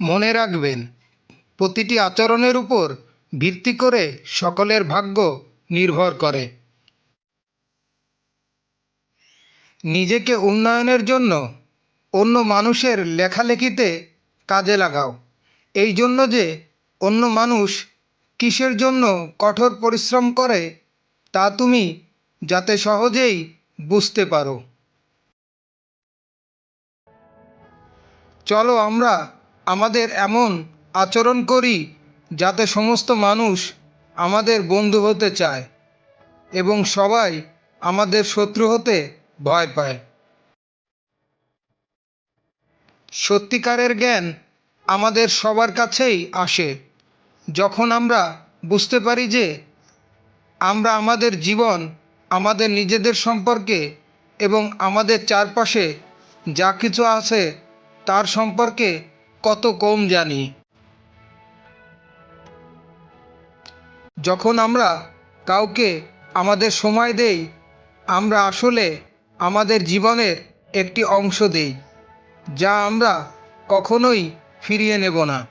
মনে রাখবেন, প্রতিটি আচরণের উপর ভিত্তি করে সকলের ভাগ্য নির্ভর করে। নিজেকে উন্নয়নের জন্য অন্য মানুষের লেখালেখিতে কাজে লাগাও। এই জন্য যে অন্য মানুষ কিসের জন্য কঠোর পরিশ্রম করে, তা তুমি যাতে সহজেই বুঝতে পারো। চলো আমরা আমাদের এমন আচরণ করি যাতে সমস্ত মানুষ আমাদের বন্ধু হতে চায় এবং সবাই আমাদের শত্রু হতে ভয় পায়। সত্যিকারের জ্ঞান আমাদের সবার কাছেই আসে। যখন আমরা বুঝতে পারি যে আমরা আমাদের জীবন, আমাদের নিজেদের সম্পর্কে এবং আমাদের চারপাশে যা কিছু আছে তার সম্পর্কে কত কম জানি। যখন আমরা কাউকে আমাদের সময় দেই, আমরা আসলে আমাদের জীবনের একটি অংশ দেই, যা আমরা কখনোই ফিরিয়ে নেব না।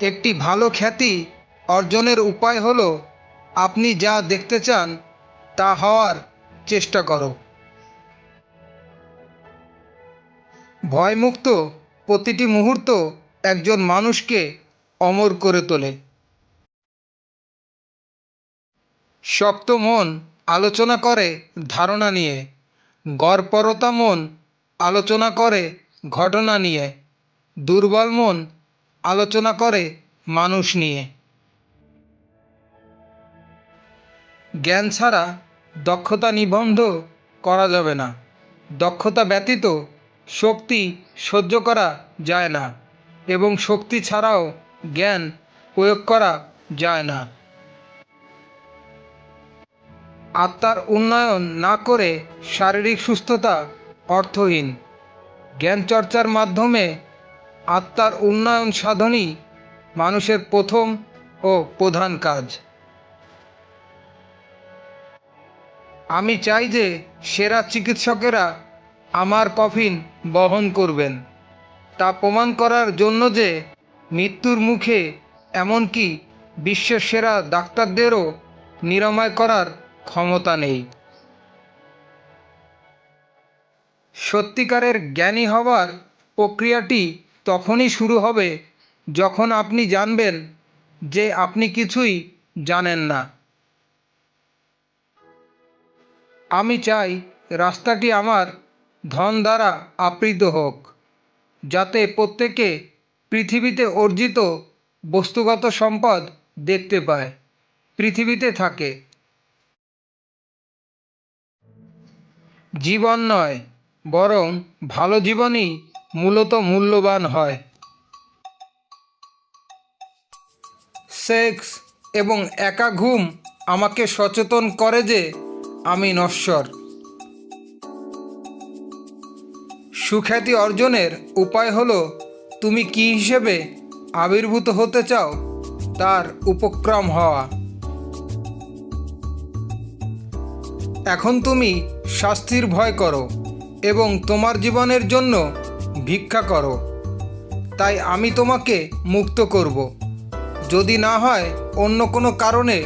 একটি ভালো খ্যাতি অর্জনের উপায় হলো, আপনি যা দেখতে চান, তা হওয়ার চেষ্টা করো। ভয়মুক্ত প্রতিটি মুহূর্ত একজন মানুষকে অমর করে তোলে। শক্ত মন আলোচনা করে ধারণা নিয়ে, গড়পরতা মন আলোচনা করে ঘটনা নিয়ে, দুর্বল মন আলোচনা করে মানুষ নিয়ে। জ্ঞান ছাড়া দক্ষতা নিবন্ধ করা যাবে না। দক্ষতা ব্যতীত শক্তি সহ্য করা যায় না এবং শক্তি ছাড়াও জ্ঞান প্রয়োগ করা যায় না। আত্মার উন্নয়ন না করে শারীরিক সুস্থতা অর্থহীন। জ্ঞান চর্চার মাধ্যমে আত্মার উন্নয়ন সাধনই মানুষের প্রথম ও প্রধান কাজ। আমি চাই যে সেরা চিকিৎসকেরা আমার কফিন বহন করবেন। তা প্রমাণ করার জন্য যে মৃত্যুর মুখে এমনকি বিশ্বের সেরা ডাক্তারদেরও নিরাময় করার ক্ষমতা নেই। সত্যিকারের জ্ঞানী হওয়ার প্রক্রিয়াটি তখনই শুরু হবে যখন আপনি জানবেন যে আপনি কিছুই জানেন না। আমি চাই রাস্তাটি আমার ধন দ্বারা আবৃত হোক, যাতে প্রত্যেকে পৃথিবীতে অর্জিত বস্তুগত সম্পদ দেখতে পায়, পৃথিবীতে থাকে। জীবন নয়, বরং ভালো জীবনই মূলত মূল্যবান হয়। সেক্স এবং একা ঘুম আমাকে সচেতন করে যে আমি নশ্বর। সুখ্যাতি অর্জনের উপায় হলো, তুমি কি হিসেবে আবির্ভূত হতে চাও তার উপক্রম হওয়া। এখন তুমি শাস্তির ভয় করো এবং তোমার জীবনের জন্য ভিক্ষা করো। তাই আমি তোমাকে মুক্ত করব। যদি না হয়, অন্য কোনো কারণে,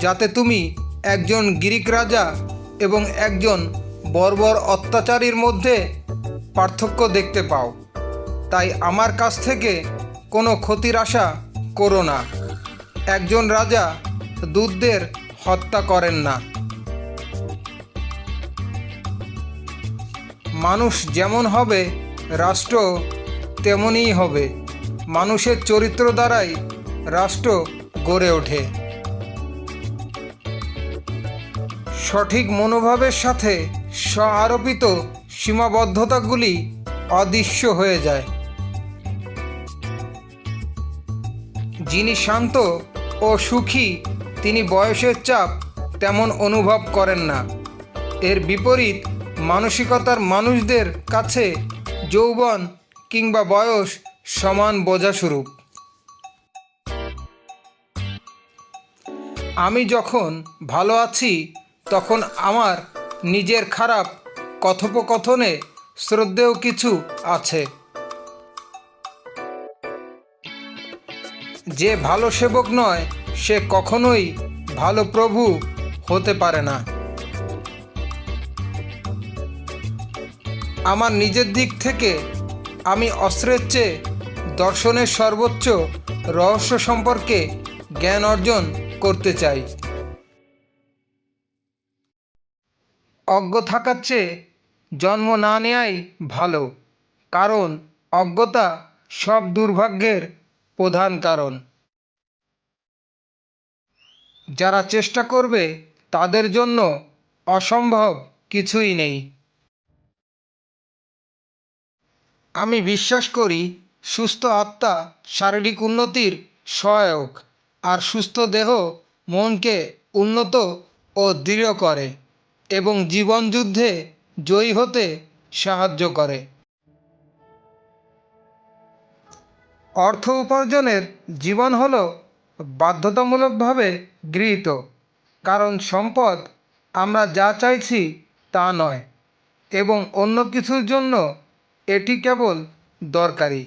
যাতে তুমি একজন গ্রিক রাজা এবং একজন বর্বর অত্যাচারীর মধ্যে পার্থক্য দেখতে পাও। তাই আমার কাছ থেকে কোনো ক্ষতির আশা করো না। একজন রাজা দূতদের হত্যা করেন না। মানুষ যেমন হবে, রাষ্ট্র তেমনই হবে। মানুষের চরিত্র দ্বারাই রাষ্ট্র গড়ে ওঠে। সঠিক মনোভাবের সাথে স্ব আরোপিত সীমাবদ্ধতাগুলি অদৃশ্য হয়ে যায়। যিনি শান্ত ও সুখী, তিনি বয়সের চাপ তেমন অনুভব করেন না। এর বিপরীত, মানসিকতার মানুষদের কাছে যৌবন কিংবা বয়স সমান বোঝাস্বরূপ। আমি যখন ভালো আছি, তখন আমার নিজের খারাপ কথোপকথনে শ্রদ্ধেয় কিছু আছে। যে ভালো সেবক নয়, সে কখনোই ভালো প্রভু হতে পারে না। আমার নিজের দিক থেকে আমি অস্ত্রের চেয়ে দর্শনের সর্বোচ্চ রহস্য সম্পর্কে জ্ঞান অর্জন করতে চাই। অজ্ঞ থাকার চেয়ে জন্ম না নেয়াই ভালো। কারণ অজ্ঞতা সব দুর্ভাগ্যের প্রধান কারণ। যারা চেষ্টা করবে, তাদের জন্য অসম্ভব কিছুই নেই। আমি বিশ্বাস করি, সুস্থ আত্মা শারীরিক উন্নতির সহায়ক আর সুস্থ দেহ মনকে উন্নত ও দৃঢ় করে এবং জীবন যুদ্ধে জয়ী হতে সাহায্য করে। অর্থ উপার্জনের জীবন হল বাধ্যতামূলকভাবে গৃহীত, কারণ সম্পদ আমরা যা চাইছি তা নয়, এবং অন্য কিছুর জন্য এটি কেবল দরকারি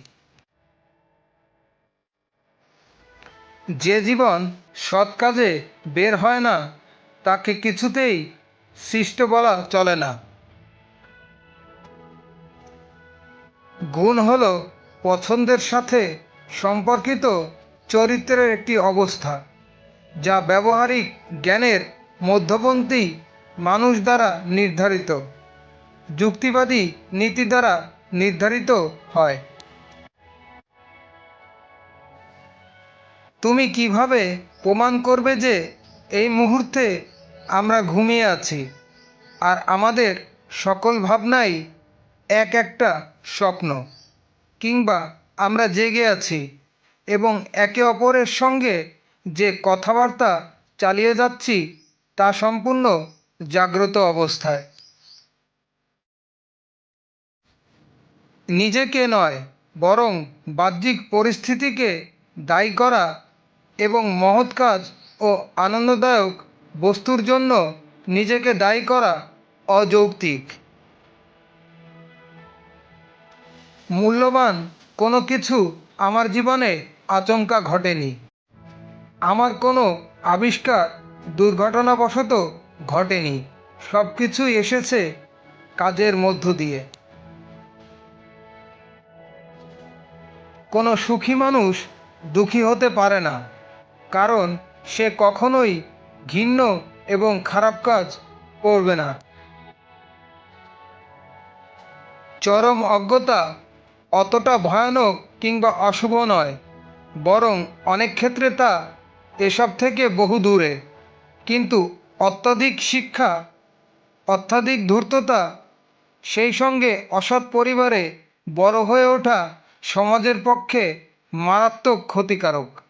যে জীবন সৎ কাজে বের হয় না, তাকে কিছুতেই সৃষ্ট বলা চলে না। গুণ হল পছন্দের সাথে সম্পর্কিত চরিত্রের একটি অবস্থা, যা ব্যবহারিক জ্ঞানের মধ্যপন্থী মানুষ দ্বারা নির্ধারিত, যুক্তিবাদী নীতি দ্বারা নির্ধারিত হয়। তুমি কীভাবে প্রমাণ করবে যে এই মুহূর্তে আমরা ঘুমিয়ে আছি, আর আমাদের সকল ভাবনাই এক একটা স্বপ্ন কিংবা আমরা জেগে আছি এবং একে অপরের সঙ্গে যে কথাবার্তা চালিয়ে যাচ্ছি তা সম্পূর্ণ জাগ্রত অবস্থায়। নিজেকে নয়, বরং বাহ্যিক পরিস্থিতিকে দায়ী করা এবং মহৎ কাজ ও আনন্দদায়ক বস্তুর জন্য নিজেকে দায়ী করা অযৌক্তিক। মূল্যবান কোনো কিছু আমার জীবনে আচমকা ঘটেনি। আমার কোনো আবিষ্কার দুর্ঘটনাবশত ঘটেনি। সব কিছুই এসেছে কাজের মধ্য দিয়ে। কোনো সুখী মানুষ দুঃখী হতে পারে না, কারণ সে কখনোই ঘৃণ্য এবং খারাপ কাজ করবে না। চরম অজ্ঞতা অতটা ভয়ানক কিংবা অশুভ নয়, বরং অনেক ক্ষেত্রে তা এসব থেকে বহু দূরে। কিন্তু অত্যাধিক শিক্ষা, অত্যাধিক ধূর্ততা, সেই সঙ্গে অসৎ পরিবারে বড় হয়ে ওঠা সমাজের পক্ষে মারাত্মক ক্ষতিকারক।